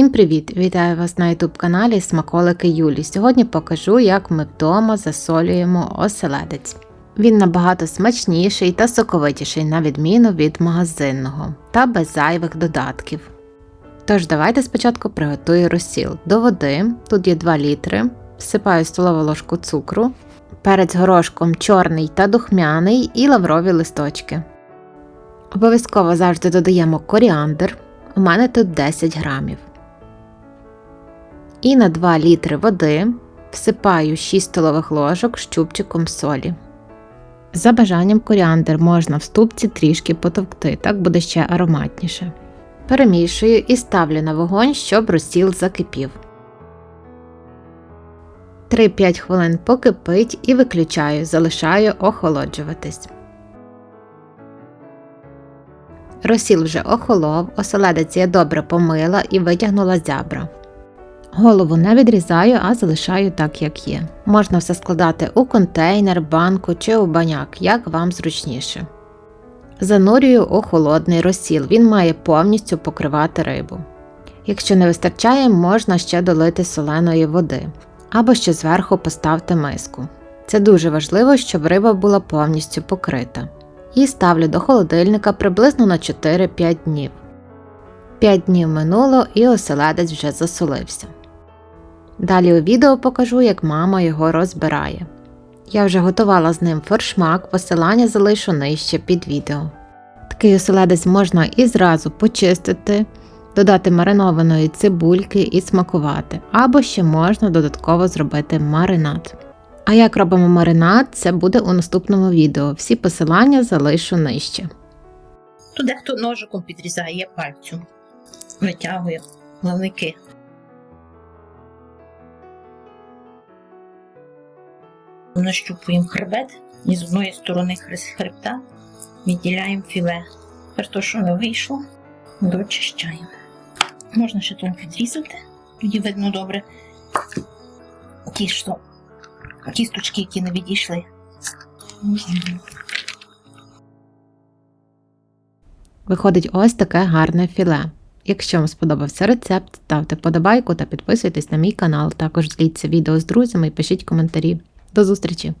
Всім привіт! Вітаю вас на youtube каналі Смаколики Юлі. Сьогодні покажу, як ми вдома засолюємо оселедець. Він набагато смачніший та соковитіший, на відміну від магазинного, та без зайвих додатків. Тож давайте спочатку приготую розсіл. До води, тут є 2 літри, всипаю столову ложку цукру, перець горошком чорний та духмяний і лаврові листочки. Обов'язково завжди додаємо коріандр. У мене тут 10 грамів. І на 2 літри води всипаю 6 столових ложок з чубчиком солі. За бажанням коріандр можна в ступці трішки потовкти, так буде ще ароматніше. Перемішую і ставлю на вогонь, щоб розсіл закипів. 3-5 хвилин покипить і виключаю, залишаю охолоджуватись. Розсіл вже охолов, оселедець я добре помила і витягнула зябра. Голову не відрізаю, а залишаю так, як є. Можна все складати у контейнер, банку чи у баняк, як вам зручніше. Занурюю у холодний розсіл, він має повністю покривати рибу. Якщо не вистачає, можна ще долити соленої води або ще зверху поставте миску. Це дуже важливо, щоб риба була повністю покрита. І ставлю до холодильника приблизно на 4-5 днів. 5 днів минуло і оселедець вже засолився. Далі у відео покажу, як мама його розбирає. Я вже готувала з ним форшмак, посилання залишу нижче під відео. Такий оселедець можна і зразу почистити, додати маринованої цибульки і смакувати, або ще можна додатково зробити маринад. А як робимо маринад, це буде у наступному відео. Всі посилання залишу нижче. Тут дехто ножиком підрізає, я пальцю. Витягує плавники. Нащупуємо хребет і з одної сторони хребта відділяємо філе. Тепер то, що не вийшло, дочищаємо. Можна ще трохи підрізати, тоді видно добре ті, що кісточки, які не відійшли. Виходить ось таке гарне філе. Якщо вам сподобався рецепт, ставте подобайку та підписуйтесь на мій канал. Також діліться відео з друзями і пишіть коментарі. До зустрічі!